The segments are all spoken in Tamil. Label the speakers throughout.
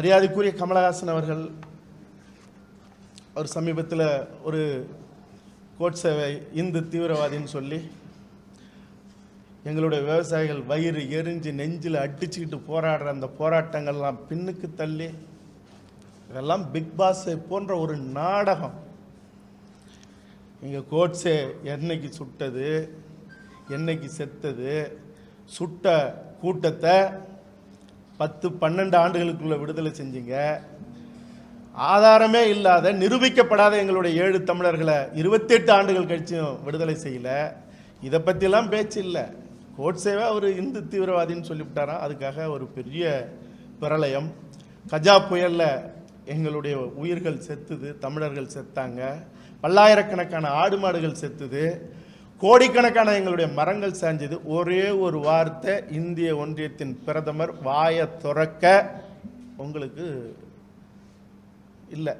Speaker 1: மரியாதைக்குரிய கமலஹாசன் அவர்கள் அவர் சமீபத்தில் ஒரு கோட் சேவை இந்து தீவிரவாதின்னு சொல்லி எங்களுடைய விவசாயிகள் வயிறு எரிஞ்சு நெஞ்சில் அடிச்சுக்கிட்டு போராடுற அந்த போராட்டங்கள்லாம் பின்னுக்கு தள்ளி இதெல்லாம் பிக் பாஸ் போன்ற ஒரு நாடகம். எங்கள் கோட்ஸே என்னைக்கு சுட்டது என்னைக்கு செத்தது சுட்ட கூட்டத்தை பத்து பன்னெண்டு ஆண்டுகளுக்குள்ள விடுதலை செஞ்சீங்க. ஆதாரமே இல்லாத நிரூபிக்கப்படாத எங்களுடைய ஏழு தமிழர்களை இருபத்தெட்டு ஆண்டுகள் கழிச்சும் விடுதலை செய்யல. இதை பற்றிலாம் பேச்சு இல்லை. கோட்சேவை அவர் இந்து தீவிரவாதின்னு சொல்லிவிட்டாராம் அதுக்காக ஒரு பெரிய பிரளயம். கஜா புயலில் எங்களுடைய உயிர்கள் செத்துது தமிழர்கள் செத்தாங்க. பல்லாயிரக்கணக்கான ஆடு மாடுகள் செத்துது. கோடிக்கணக்கான எங்களுடைய மரங்கள் சாஞ்சது ஒரே ஒரு வார்த்தை இந்திய ஒன்றியத்தின் பிரதமர் வாயை துறக்க உங்களுக்கு இல்லை.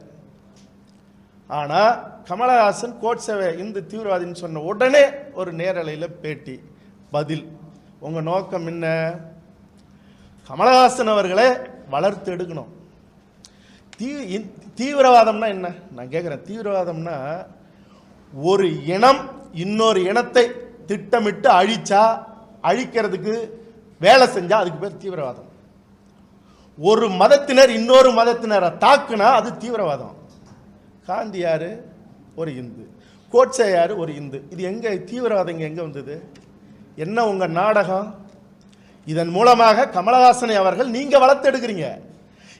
Speaker 1: ஆனால் கமலஹாசன் கோட் சேவை இந்து தீவிரவாதின்னு சொன்ன உடனே ஒரு நேரலையில் பேட்டி பதில். உங்கள் நோக்கம் என்ன? கமலஹாசன் அவர்களை வளர்த்து எடுக்கணும். தீ இந்- தீவிரவாதம்னா என்ன? நான் கேட்குறேன் தீவிரவாதம்னா ஒரு இனம் இன்னொரு இனத்தை திட்டமிட்டு அழிச்சா அழிக்கிறதுக்கு வேலை செஞ்சால் அதுக்கு பேர் தீவிரவாதம். ஒரு மதத்தினர் இன்னொரு மதத்தினரை தாக்குனா அது தீவிரவாதம். காந்தியார் ஒரு இந்து. கோட்சையார் ஒரு இந்து. இது எங்கே தீவிரவாதம் எங்கே வந்தது? என்ன உங்கள் நாடகம்? இதன் மூலமாக கமலஹாசனை அவர்கள் நீங்கள் வளர்த்தெடுக்கிறீங்க.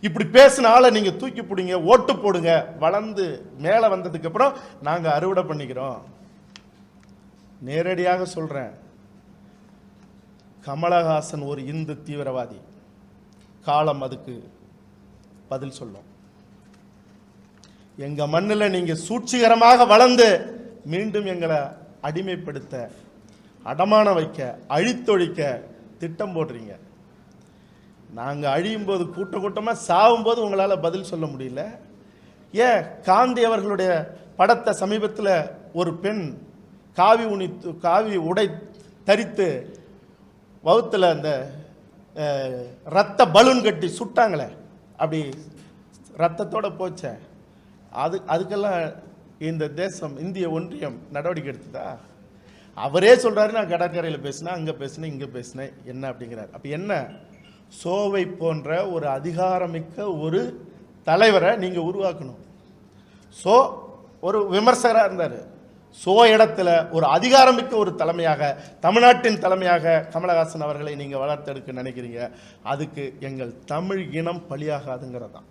Speaker 1: இப்படி பேசின ஆளை நீங்கள் தூக்கி பிடிங்க ஓட்டு போடுங்க. வளர்ந்து மேலே வந்ததுக்கப்புறம் நாங்கள் அறுவடை பண்ணிக்கிறோம். நேரடியாக சொல்கிறேன் கமலஹாசன் ஒரு இந்து தீவிரவாதி. காலம் அதுக்கு பதில் சொல்லும். எங்கள் மண்ணில் நீங்கள் சூழ்ச்சிகரமாக வளர்ந்து மீண்டும் எங்களை அடிமைப்படுத்த அடமான வைக்க அழித்தொழிக்க திட்டம் போடுறீங்க. நாங்கள் அழியும் போது கூட்ட கூட்டமாக சாகும்போது உங்களால் பதில் சொல்ல முடியல. ஏன்? காந்தி அவர்களுடைய படத்தை சமீபத்தில் ஒரு பெண் காவி உணித்து காவி உடை தரித்து வவுத்தில் அந்த ரத்த பலூன் கட்டி சுட்டாங்களே. அப்படி ரத்தத்தோடு போச்சேன் அது அதுக்கெல்லாம் இந்த தேசம் இந்திய ஒன்றியம் நடவடிக்கை எடுத்ததா? அவரே சொல்கிறாரு நான் கடற்கரையில் பேசினேன் அங்கே பேசினேன் இங்கே பேசினேன். என்ன அப்படிங்கிறார். அப்போ என்ன? சோவை போன்ற ஒரு அதிகாரமிக்க ஒரு தலைவரை நீங்கள் உருவாக்கணும். சோ ஒரு விமர்சகராக இருந்தார். சோ இடத்துல ஒரு அதிகாரமிக்க ஒரு தலைமையாக தமிழ்நாட்டின் தலைமையாக கமலஹாசன் அவர்களை நீங்கள் வளர்த்தெடுக்க நினைக்கிறீங்க. அதுக்கு எங்கள் தமிழ் இனம் பலியாகாதுங்கிறது தான்